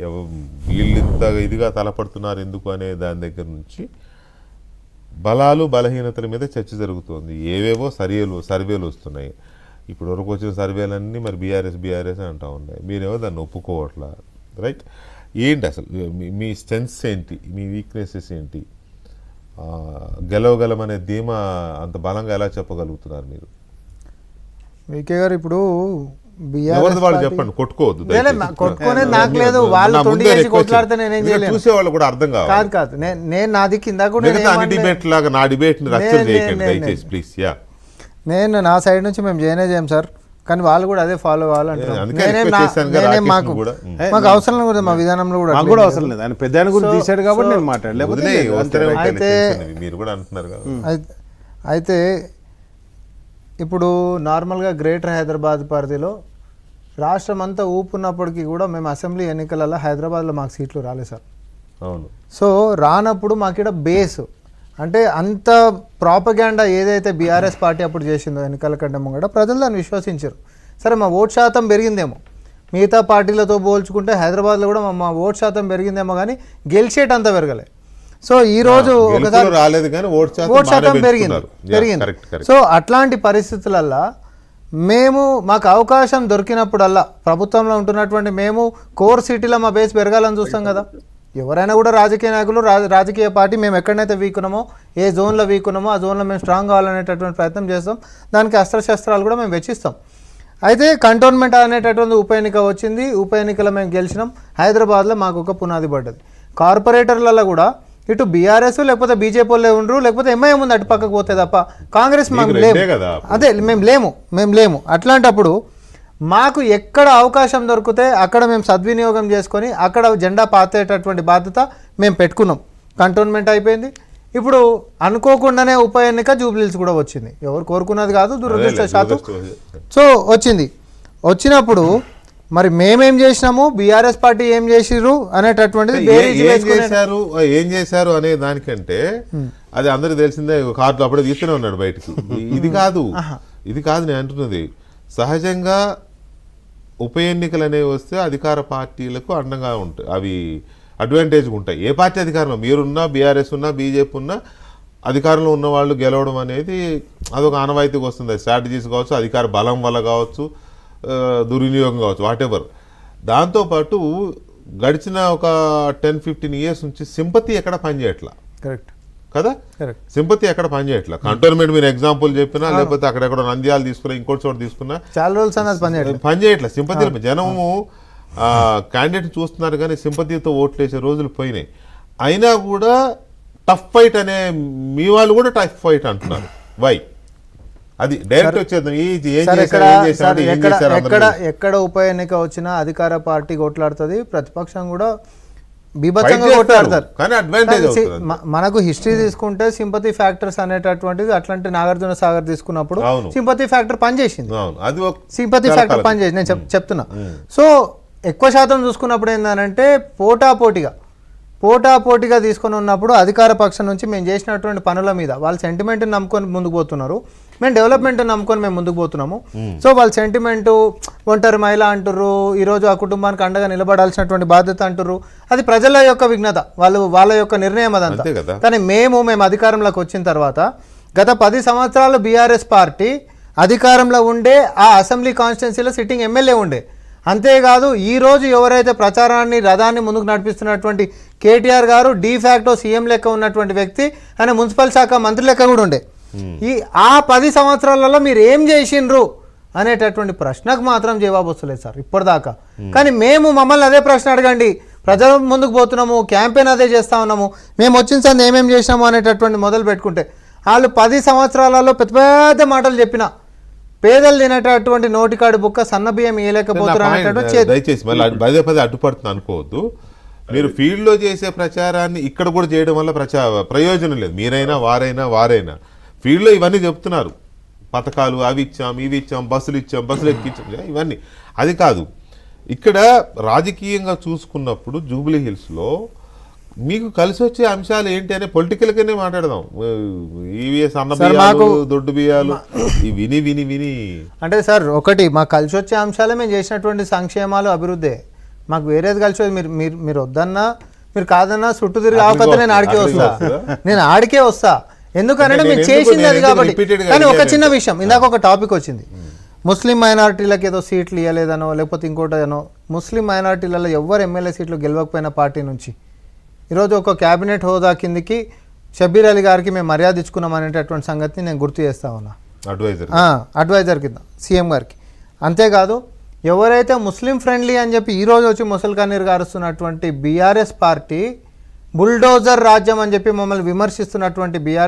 వీళ్ళు ఇంత ఇదిగా తలపడుతున్నారు ఎందుకు అనే దాని దగ్గర నుంచి బలాలు బలహీనతల మీద చర్చ జరుగుతుంది. ఏవేవో సర్వేలు సర్వేలు వస్తున్నాయి. ఇప్పుడు వరకు వచ్చిన సర్వేలన్నీ మరి బీఆర్ఎస్ బీఆర్ఎస్ అంటా ఉన్నాయి. మీరేమో దాన్ని ఒప్పుకోవట్లా రైట్? ఏంటి అసలు? మీ- స్ట్రెంగ్స్ ఏంటి? మీ వీక్నెసెస్ ఏంటి? గెలవగలమనే ధీమా అంత బలంగా ఎలా చెప్పగలుగుతున్నారు మీరు? వికే గారు ఇప్పుడు ఎవరిది వాళ్ళు చెప్పండి కొట్టుకోవద్దు కొట్టుకునేది నాకు లేదు. నా- వాళ్ళు తొండి చేసి కొట్లాడితే. నేనేం చేయలేను. చూసే వాళ్ళు కూడా అర్థం కాదు కావాలి కాదు నేను నేను నాది కింద కూడా అన్ని. డిబేట్ లాగా నా డిబేట్ దయచేసి ప్లీజ్ యా నేను నా సైడ్ నుంచి మేము చేయనే చేయం సార్ కానీ వాళ్ళు కూడా అదే ఫాలో కదా, రాకేష్ని మాకు. మాకు అవసరం కూడా మా విధానంలో కూడా కూడా లేదు. అవసరం లేదు ఆయన పెద్ద ఆయన గురించి తీసాడు కాబట్టి నేను మాట్లాడలేదు లేదు. మీరు కూడా అంటున్నారు కదా అయితే- అయితే ఇప్పుడు నార్మల్గా గ్రేటర్ హైదరాబాద్ పరిధిలో రాష్ట్రం అంతా ఊపున్నప్పటికీ కూడా మేము అసెంబ్లీ ఎన్నికలలో హైదరాబాద్లో మాకు సీట్లు రాలేదు సార్. అవును. సో రానప్పుడు మాకు ఇక్కడ బేస్. అంటే అంత ప్రాపగాండా ఏదైతే బీఆర్ఎస్ పార్టీ అప్పుడు చేసిందో ఎన్నికల కంటే ముంగట ప్రజలు దాన్ని విశ్వసించారు. సరే మా ఓట్ శాతం పెరిగిందేమో. మిగతా పార్టీలతో పోల్చుకుంటే హైదరాబాద్లో కూడా మా- మా ఓట్ శాతం పెరిగిందేమో కానీ గెలిచేటంత పెరగలే. సో ఈ రోజు ఒకసారి రాలేదు కానీ ఓట్ శాతం పెరిగింది పెరిగింది. సో అట్లాంటి పరిస్థితులల్లో మేము మాకు అవకాశం దొరికినప్పుడల్లా ప్రభుత్వంలో ఉంటున్నటువంటి మేము కోర్ సిటీలో మా బేస్ పెరగాలని చూస్తాం కదా. ఎవరైనా కూడా రాజకీయ నాయకులు రాజకీయ పార్టీ మేము ఎక్కడైతే వీక్ ఉన్నామో ఏ జోన్లో వీక్ ఉన్నామో ఆ జోన్లో మేము స్ట్రాంగ్ కావాలనేటటువంటి ప్రయత్నం చేస్తాం. దానికి అస్త్రశస్త్రాలు కూడా మేము వెచ్చిస్తాం. అయితే కంటోన్మెంట్ అనేటటువంటి ఉప ఎన్నిక వచ్చింది. ఉప ఎన్నికలో మేము గెలిచినాం. హైదరాబాద్లో మాకు ఒక పునాది పడ్డది. కార్పొరేటర్లలో కూడా ఇటు బీఆర్ఎస్ లేకపోతే బీజేపీ వాళ్ళే ఉండరు లేకపోతే ఎంఐఎం ఉంది అటు పక్కకు పోతే తప్ప కాంగ్రెస్ మేము మీకు లేము. అదే మేము లేము మేము లేము. అట్లాంటప్పుడు మాకు ఎక్కడ అవకాశం దొరికితే అక్కడ మేము సద్వినియోగం చేసుకొని అక్కడ జెండా పాతేటటువంటి బాధ్యత మేము పెట్టుకున్నాం. కంటోన్మెంట్ అయిపోయింది. ఇప్పుడు అనుకోకుండానే ఉప ఎన్నిక జూబ్లీస్ కూడా వచ్చింది. ఎవరు కోరుకున్నది కాదు దురదృష్టవశాత్తు. సో వచ్చింది. వచ్చినప్పుడు మరి మేమేం చేసినాము? బీఆర్ఎస్ పార్టీ ఏం చేసిర్రు అనేటటువంటిది ఏ- చేశారు? ఏం చేశారు అనే దానికంటే అది అందరికి తెలిసిందే కార్డు అప్పుడే తీస్తూనే ఉన్నాడు బయటికి. ఇది కాదు. ఇది కాదు నేను అంటున్నది. సహజంగా ఉప ఎన్నికలు అనేవి వస్తే అధికార పార్టీలకు అండంగా ఉంటాయి అవి అడ్వాంటేజ్గా ఉంటాయి. ఏ పార్టీ అధికారంలో? మీరున్నా బీఆర్ఎస్ ఉన్నా బీజేపీ ఉన్నా అధికారంలో ఉన్న వాళ్ళు గెలవడం అనేది అదొక ఆనవాయితీగా వస్తుంది. స్ట్రాటజీస్ కావచ్చు అధికార బలం వల్ల కావచ్చు దుర్వినియోగం కావచ్చు వాట్ ఎవర్ దాంతోపాటు గడిచిన ఒక టెన్ ఫిఫ్టీన్ ఇయర్స్ నుంచి సింపతి ఎక్కడ పనిచేయట్లా కరెక్ట్ కదా? సింపతి ఎక్కడ పనిచేయట్లా కంటోన్మెంట్ మీరు ఎగ్జాంపుల్ చెప్పినా లేకపోతే అక్కడెక్కడ నంద్యాలు తీసుకున్నా ఇంకోటి చోట తీసుకున్నా చాలా రోజులు అన్నది పని చేయట్లేదు పని చేయట్లేదు సింపతి. జనము క్యాండిడేట్ చూస్తున్నారు కానీ సింపతితో ఓట్లు వేసే రోజులు పోయినాయి. అయినా కూడా టఫ్ ఫైట్ అనే మీ వాళ్ళు కూడా టఫ్ ఫైట్ అంటున్నారు. వై అది డైరెక్ట్ సార్. ఎక్కడ ఎక్కడ ఉప ఎన్నిక వచ్చినా అధికార పార్టీ కొట్లాడుతుంది ప్రతిపక్షం కూడా బీభత్సంగా. కొట్లాడతారు. మనకు హిస్టరీ తీసుకుంటే సింపతి ఫ్యాక్టర్స్ అనేటటువంటిది అట్లాంటి నాగార్జున సాగర్ తీసుకున్నప్పుడు. సింపతి ఫ్యాక్టర్ పనిచేసింది. సింపతి ఫ్యాక్టర్ కాలం. పనిచేసి నేను చెప్- చెప్తున్నా. సో ఎక్కువ శాతం చూసుకున్నప్పుడు ఏంటంటే పోటాపోటీగా పోటాపోటీగా తీసుకొని ఉన్నప్పుడు అధికార పక్షం నుంచి మేము చేసినటువంటి పనుల మీద వాళ్ళ సెంటిమెంట్ నమ్ముకొని ముందుకు పోతున్నారు. మేము డెవలప్మెంట్ నమ్ముకొని మేము ముందుకు పోతున్నాము. సో వాళ్ళ సెంటిమెంట్ ఒంటరి మహిళ అంటుర్రు ఈరోజు ఆ కుటుంబానికి అండగా నిలబడాల్సినటువంటి బాధ్యత అంటుర్రు. అది ప్రజల యొక్క విఘ్నత వాళ్ళు వాళ్ళ యొక్క నిర్ణయం అదంతా. కానీ మేము మేము అధికారంలోకి వచ్చిన తర్వాత గత పది సంవత్సరాలు బీఆర్ఎస్ పార్టీ అధికారంలో ఉండే ఆ అసెంబ్లీ కాన్స్టిట్యున్సీలో సిట్టింగ్ ఎమ్మెల్యే ఉండే. అంతేకాదు ఈ రోజు ఎవరైతే ప్రచారాన్ని రథాన్ని ముందుకు నడిపిస్తున్నటువంటి కేటీఆర్ గారు డీఫాక్టో సీఎం లెక్క ఉన్నటువంటి వ్యక్తి ఆయన మున్సిపల్ శాఖ మంత్రి లెక్క కూడా ఉండే. ఈ ఆ పది సంవత్సరాలలో మీరు ఏం చేసిండ్రు అనేటటువంటి ప్రశ్నకు మాత్రం జవాబు వస్తలేదు సార్ ఇప్పటిదాకా. కానీ మేము మమ్మల్ని అదే ప్రశ్న అడగండి. ప్రజల ముందుకు పోతున్నాము క్యాంపెయిన్ అదే చేస్తా ఉన్నాము. మేము వచ్చిన సంది ఏమేమి చేసినాము అనేటటువంటి మొదలు పెట్టుకుంటే వాళ్ళు పది సంవత్సరాలలో పెద్ద పెద్ద మాటలు చెప్పిన పేదలు తినేటటువంటి నోటికాడి బుక్క సన్న బియ్యం చే- దయచేసి మళ్ళీ పదే పదే అడ్డుపడుతుంది అనుకోవద్దు. మీరు ఫీల్డ్లో చేసే ప్రచారాన్ని ఇక్కడ కూడా చేయడం వల్ల ప్రచా ప్రయోజనం లేదు. మీరైనా వారైనా వారైనా. ఫీల్డ్లో ఇవన్నీ చెప్తున్నారు. పథకాలు అవి ఇచ్చాం ఇవి ఇచ్చాం బస్సులు ఇచ్చాం బస్సులు ఎక్కించాం. ఇవన్నీ. అది కాదు. ఇక్కడ రాజకీయంగా చూసుకున్నప్పుడు జూబ్లీ హిల్స్లో మీకు కలిసి వచ్చే అంశాలు ఏంటి అనే పొలిటికల్ గానే మాట్లాడదాం. ఈవీఎస్ అన్న బియ్యాలు మాకు- దొడ్డు బియ్యాలు విని విని విని. అంటే సార్ ఒకటి మా కలిసి వచ్చే అంశాలే మేము చేసినటువంటి సంక్షేమాలు అభివృద్ధి. మాకు వేరేది కలిసి. మీరు మీరు మీరు వద్దన్నా మీరు కాదన్నా చుట్టూ తిరిగి ఆవకపోతే నేను ఆడికే వస్తా? నేను ఆడికే వస్తా. ఎందుకంటే మీరు చేసింది అది కాబట్టి. కానీ ఒక చిన్న విషయం ఇందాక ఒక టాపిక్ వచ్చింది. ముస్లిం మైనారిటీలకు ఏదో సీట్లు ఇవ్వలేదనో లేకపోతే ఇంకోటనో ముస్లిం మైనారిటీలలో ఎవరు ఎమ్మెల్యే సీట్లు గెలవకపోయిన పార్టీ నుంచి. ఈరోజు ఒక క్యాబినెట్ హోదా కిందికి షబీర్ అలీ గారికి మేము మర్యాద ఇచ్చుకున్నాం అనేటటువంటి సంగతిని నేను గుర్తు చేస్తా ఉన్నా. అడ్వైజర్ అడ్వైజర్ కింద సీఎం గారికి. అంతేకాదు ఎవరైతే ముస్లిం ఫ్రెండ్లీ అని చెప్పి ఈరోజు వచ్చి ముసల్ కన్నీర్ గారుస్తున్నటువంటి బీఆర్ఎస్ పార్టీ బుల్డోజర్ రాజ్యం అని చెప్పి మమ్మల్ని విమర్శిస్తున్నటువంటి బీఆర్ఎస్